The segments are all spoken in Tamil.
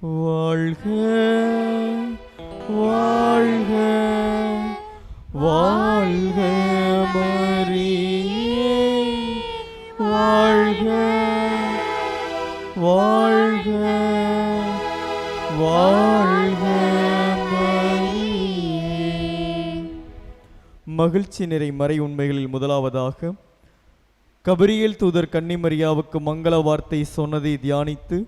வாழ்க வாழ்க வாழ்க மரியே வாழ்க வாழ்க வாழ்க மகிழ்ச்சி நிறை மறை உண்மைகளில் முதலாவதாக கபரியல் தூதர் கன்னிமரியாவுக்கு மங்கள வார்த்தை சொன்னதை தியானித்து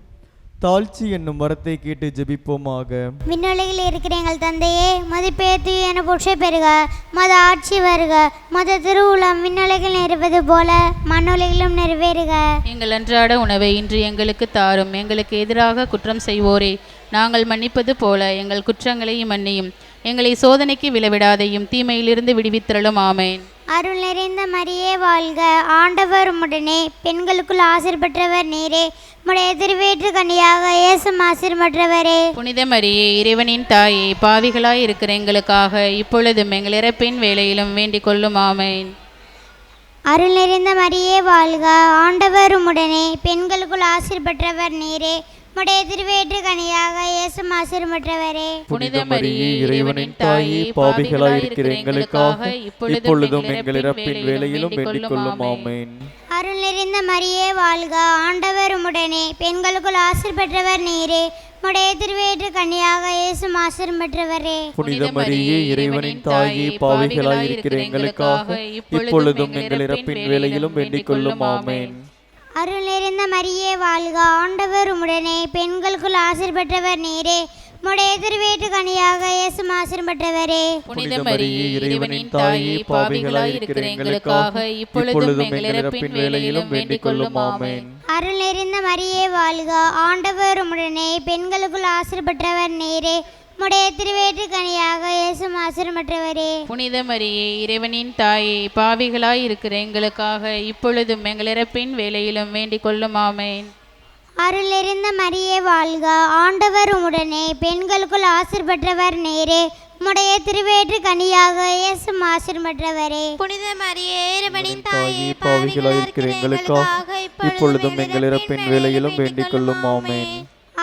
தாழ்ச்சி என்னும் வரத்தை கேட்டு ஜெபிப்போமாக. விண்ணுலகில் இருக்கிற எங்கள் தந்தையே மதிப்பேத்து என புற்றை பெறுக. மத ஆட்சி வருக. மத திருவுளம் விண்ணுலகில் நிறைவது போல மண்ணுலகிலும் நிறைவேறுக. எங்கள் அன்றாட உணவை இன்று எங்களுக்கு தாரும். எங்களுக்கு எதிராக குற்றம் செய்வோரே. நாங்கள் மன்னிப்பது போல எங்கள் குற்றங்களையும் மன்னியும். எங்களை சோதனைக்கு விளைவிடாதையும் தீமையிலிருந்து விடுவித்திரளும். ஆமேன். அருள் நிறைந்த மரியே வாழ்க. ஆண்டவர் உம்முடனே. பெண்களுக்குள் ஆசிர் பெற்றவர் நீரே. உம்முடைய திருவேற்று கனியாக இயேசும் ஆசிர் பெற்றவரே புனித மரியே இறைவனின் தாயே பாவிகளாய் இருக்கிற எங்களுக்காக இப்பொழுதும் எங்கள் இறப்பின் வேலையிலும் வேண்டிக் கொள்ளும் ஆமேன். அருள் நிறைந்த மரியே வாழ்க ஆண்டவர் உம்முடனே பெண்களுக்குள் ஆசிர் பெற்றவர் நீரே உம்முடைய திருவேற்று கனியாக இயேசும் ஆசிர் பெற்றவரே புனித மரியே இறைவனின் தாயே பாவிகளாய் இருக்கிற எங்களுக்காக இப்பொழுதும் எங்கள் இறப்பின் வேலையிலும் வேண்டிக் கொள்ளும் ஆமேன். அருள் நிறைந்த மரியே வாழ்க. ஆண்டவர் உம்முடனே. பெண்களுக்குள் ஆசிர் பெற்றவர் நீரே. உம்முடைய திருவேற்று கன்னியாக இயேசும் ஆசிர் பெற்றவரே. புனித மரியே இறைவனின் தாயே பாவிகளாய் இருக்கிற எங்களுக்காக இப்பொழுதும் எங்கள் இறப்பின் வேலையிலும் வேண்டிக் கொள்ளும். ஆமேன். அருள் நிறைந்த மரியே வாழ்க. ஆண்டவர் உம்முடனே. பெண்களுக்குள் ஆசிர் பெற்றவர் நீரே. உம்முடைய திருவேற்று கனியாக இயேசும் ஆசிர் பெற்றவரே. புனித மரியே இறைவனின் தாயே பாவிகளாய் இருக்கிற எங்களுக்காக இப்பொழுதும் எங்கள் இறப்பின் வேலையிலும் வேண்டிக் கொள்ளும் ஆமேன். அருள் நிறைந்த மரியே வாழ்க. ஆண்டவர் உம்முடனே பெண்களுக்குள் ஆசிர் பெற்றவர் நீரே. உம்முடைய திருவேற்று கனியாக இயேசும் ஆசிர் பெற்றவரே. புனித மரியே இறைவனின் தாயே பாவிகளாய் இருக்கிற எங்களுக்காக இப்பொழுதும் எங்கள் இறப்பின் வேலையிலும் வேண்டிக் கொள்ளும் ஆமேன். அருள் நிறைந்த மரியே வாழ்க. ஆண்டவர் உம்முடனே பெண்களுக்குள் ஆசிர் பெற்றவர் நேரே. உம்முடைய திருவேற்று கனியாக இயேசும் ஆசிர் பெற்றவரே. புனித மரியே இறைவனின் தாயே பாவிகளாய் இருக்கிற எங்களுக்காக இப்பொழுதும் எங்கள் இறப்பின் வேலையிலும் வேண்டிக் கொள்ளும் ஆமேன்.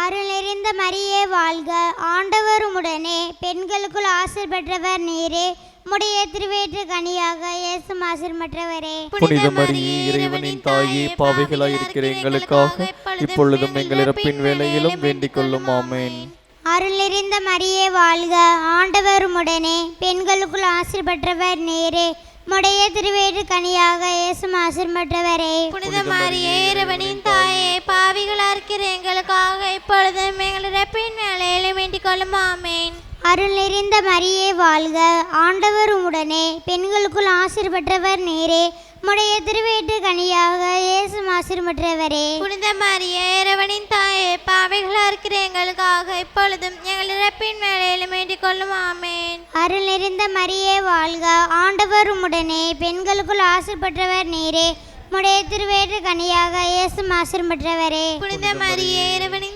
அருள் நிறைந்த மரியே வாழ்க. ஆண்டவர் உம்முடனே பெண்களுக்குள் ஆசிர் பெற்றவர் நேரே. உம்முடைய திருவேற்று கனியாக இயேசும் ஆசிர் பெற்றவரே புனித மரியே இறைவனின் தாயே பாவிகளாய் இருக்கிற எங்களுக்காக இப்பொழுதும் எங்கள் இறப்பின் வேலையிலும் வேண்டிக் கொள்ளும் ஆமேன். அருள் நிறைந்த மரியே வாழ்க ஆண்டவர் உம்முடனே பெண்களுக்குள் ஆசிர் பெற்றவர் நேரே. உம்முடைய திருவேற்று கனியாக இயேசும் ஆசிர் பெற்றவரே புனித மரியே இறைவனின் தாயே. பாவிகளா இருக்கிற எங்களுக்காக இப்பொழுதும் எங்கள் இறப்பின் வேலையிலும் வேண்டிக் கொள்ளும் ஆமேன். அருள் நிறைந்த மரியே வாழ்க. ஆண்டவர் உம்முடனே பெண்களுக்குள் ஆசிர் பெற்றவர் நேரே. உம்முடைய திருவேற்று கனியாக இயேசும் ஆசிர் பெற்றவரே. புனித மரியே இறைவனின் தாயே பாவிகளா இருக்கிற எங்களுக்காக இப்பொழுதும் எங்கள் இறப்பின் வேலையிலும் வேண்டிக் கொள்ளும். ஆமேன். அருள் நிறைந்த மரியே வாழ்க. ஆண்டவர் உம்முடனே பெண்களுக்குள் ஆசிர் பெற்றவர் நேரே. உம்முடைய திருவேற்று கனியாக இயேசும் ஆசிர் பெற்றவரே. புனித மரியே. இறைவனின்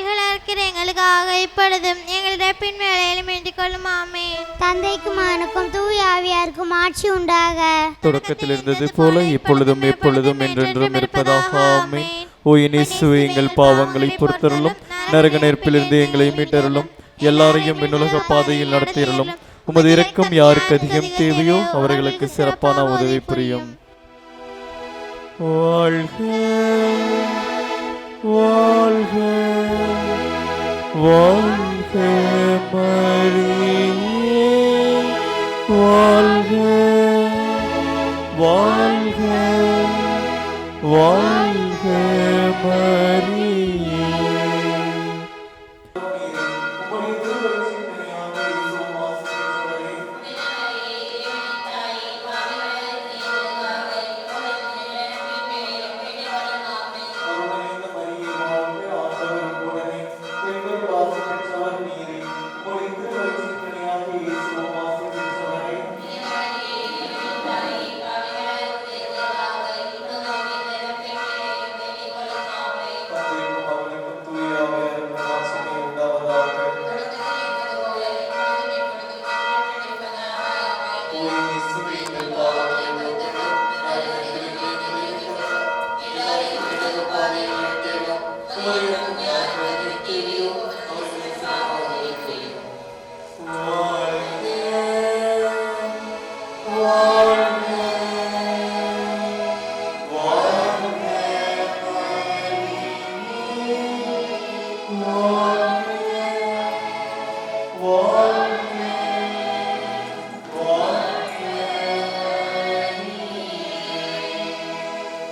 தாயே பாவிகளா இருக்கிற எங்களுக்காக இப்பொழுதும் எங்கள் இறப்பின் வேலையிலும் வேண்டிக் கொள்ளும். ஆமேன். தந்தைக்கும் மகனுக்கும் தூய ஆவியாருக்கும் ஆட்சி உண்டாக. தொடக்கத்தில் இருந்தது போல இப்பொழுதும் எப்பொழுதும் என்றென்றும் இருப்பதாக. ஆமென். ஓ எங்கள் பாவங்களை பொறுத்தருளும். நரக நெருப்பிலிருந்து எங்களை மீட்டருளும். எல்லாரையும் விண்ணுலக பாதையில் நடத்தியருளும். உமது இரக்கம் யாருக்கு அதிகம் தேவையோ அவர்களுக்கு சிறப்பான உதவி புரியும். வாழ்க வாழ்க. வாழ்க மரியே வாழ்க வாழ்க வாழ்க மரியே.